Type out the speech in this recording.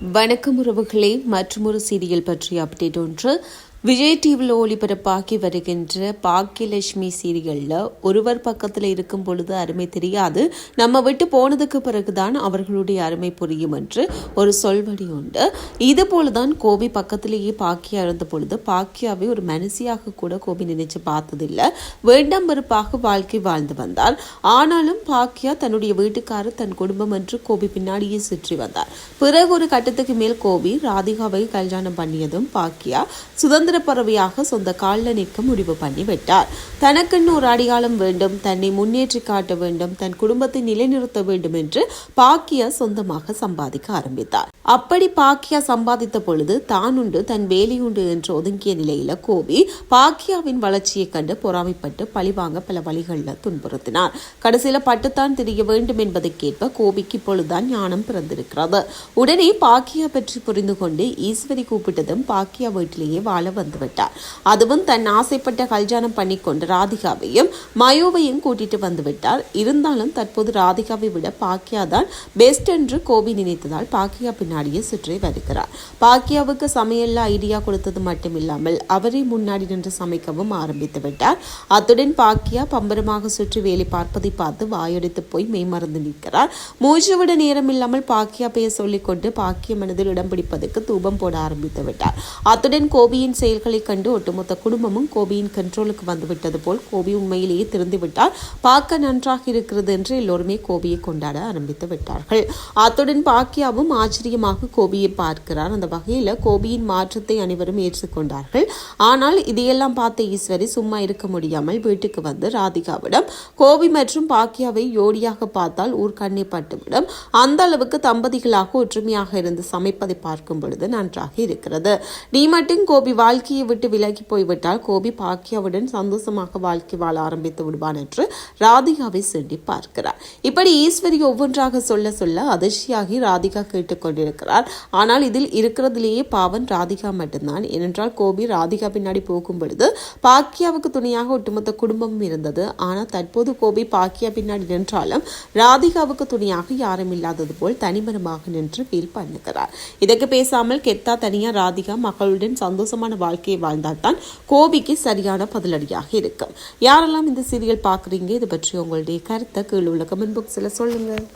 வணக்கம் உறவுகளே. மற்றொரு சீரியல் பற்றிய அப்டேட் ஒன்று விஜய் டிவியில் ஒளிபரப்பாகி வருகின்ற பாக்கியலட்சுமி சீரியலில் ஒருவர் பக்கத்தில் இருக்கும் பொழுது அருமை தெரியாது. நம்ம விட்டு போனதுக்கு பிறகுதான் அவர்களுடைய அருமை புரியும் என்று ஒரு சொல்வடி உண்டு. இது போலதான் கோபி பக்கத்திலேயே பாக்கியா இருந்த பொழுது பாக்கியாவை ஒரு மனசியாக கூட கோபி நினைச்சு பார்த்ததில்லை. வேண்டாம் வெறுப்பாக வாழ்க்கை வாழ்ந்து வந்தார். ஆனாலும் பாக்கியா தன்னுடைய வீட்டுக்காரர் தன் குடும்பம் என்று கோபி பின்னாடியே சுற்றி வந்தார். பிறகு ஒரு கட்டத்துக்கு மேல் கோபி ராதிகாவை கல்யாணம் பண்ணியதும் பாக்கியா சுதந்திர சுதந்திர பறவையாக சொந்த காலில் நிற்க முடிவு பண்ணிவிட்டார். தனக்குன்னு ஒரு அடையாளம் வேண்டும் தன்னை முன்னேற்றி காட்ட வேண்டும் தன் குடும்பத்தை நிலைநிறுத்த வேண்டும் என்று பாக்கியா சொந்தமாக சம்பாதிக்க ஆரம்பித்தார். அப்படி பாக்கியா சம்பாதித்த பொழுது தான் உண்டு தன் வேலையுண்டு என்று ஒதுங்கிய நிலையில கோபி பாக்கியாவின் வளர்ச்சியை கண்டு பொறாமைப்பட்டு பழிவாங்க பல வழிகளில் துன்புறுத்தினார். கடைசியில பட்டுத்தான் தெரிய வேண்டும் என்பதற்கேற்ப கோபிக்கு இப்பொழுதுதான் ஞானம் பிறந்திருக்கிறது. உடனே பாக்கியா பற்றி புரிந்து கொண்டு ஈஸ்வரி கூப்பிட்டதும் பாக்கியா வீட்டிலேயே வாழ வந்துவிட்டார். அதுவும் தன் ஆசைப்பட்ட கல்யாணம் பண்ணிக்கொண்டு ராதிகாவையும் மயோவையும் கூட்டிட்டு வந்துவிட்டார். இருந்தாலும் தற்போது ராதிகாவை விட பாக்கியா தான் பெஸ்ட் என்று கோபி நினைத்ததால் பாக்கியா பின்னாடியே சுற்றி வருகிறார். பாக்கியாவுக்கு சமையல்ல ஐடியா கொடுத்தது மட்டுமில்லாமல் அவரே முன்னாடி நின்று சமைக்கவும் ஆரம்பித்து விட்டார். அத்துடன் பாக்கியா பம்பரமாக சுற்றி வேலை பார்ப்பதை பார்த்து வாயடித்து போய் மெய்மறந்து நிற்கிறார். மூச்சு விட நேரம் இல்லாமல் பாக்கியா பெயர் சொல்லிக்கொண்டு பாக்கிய மனதில் இடம் பிடிப்பதற்கு தூபம் போட ஆரம்பித்து விட்டார். அத்துடன் கோபியின் செயல்களை கண்டு ஒட்டுமொத்த குடும்பமும் கோபியின் கண்ட்ரோலுக்கு வந்துவிட்டது போல் கோபி உண்மையிலேயே திறந்து விட்டால் பார்க்க நன்றாக இருக்கிறது என்று எல்லோருமே கோபியை கொண்டாட ஆரம்பித்து விட்டார்கள். அத்துடன் பாக்கியாவும் ஆச்சரியமாக கோபியை பார்க்கிறார். அந்த வகையில் கோபியின் மாற்றத்தை அனைவரும் ஏற்றுக்கொண்டார்கள். ஆனால் இதையெல்லாம் பார்த்த ஈஸ்வரி சும்மா இருக்க முடியாமல் வீட்டுக்கு வந்து ராதிகாவிடம் கோபி மற்றும் பாக்கியாவை ஜோடியாக பார்த்தால் ஊர் கண்ணை பட்டுவிடும். அந்த அளவுக்கு தம்பதிகளாக ஒற்றுமையாக இருந்து சமைப்பதை பார்க்கும் பொழுது நன்றாக இருக்கிறது. நீ மட்டும் கோபி வாழ் வாழ்க்கையை விட்டு விலகி போய்விட்டால் கோபி பாக்கியாவுடன் சந்தோஷமாக வாழ்க்கை வாழ ஆரம்பித்து விடுவான் என்று ராதிகாவை சென்றி பார்க்கிறார். இப்படி ஈஸ்வரி ஒவ்வொன்றாக சொல்ல சொல்ல அதிர்ச்சியாகி ராதிகா கேட்டுக்கொண்டிருக்கிறார் ஆனால் இதில் இருக்கிறதுலேயே பாவன் ராதிகா மட்டும்தான். ஏனென்றால் கோபி ராதிகா பின்னாடி போகும் பொழுது பாக்கியாவுக்கு துணையாக ஒட்டுமொத்த குடும்பமும் இருந்தது. ஆனால் தற்போது கோபி பாக்கியா பின்னாடி நின்றாலும் ராதிகாவுக்கு துணையாக யாரும் இல்லாதது போல் தனிமரமாக நின்று ஃபீல் பண்ணுகிறார். இதற்கு பேசாமல் கெத்தா தனியா ராதிகா மகளுடன் சந்தோஷமான வாழ்க்கையை வாழ்ந்தால்தான் கோபிக்கு சரியான பதிலடியாக இருக்கும். யாரெல்லாம் இந்த சீரியல் பார்க்குறீங்க இது பற்றி உங்களுடைய கருத்தை கீழே உள்ள கமெண்ட் பாக்ஸில் சொல்லுங்கள்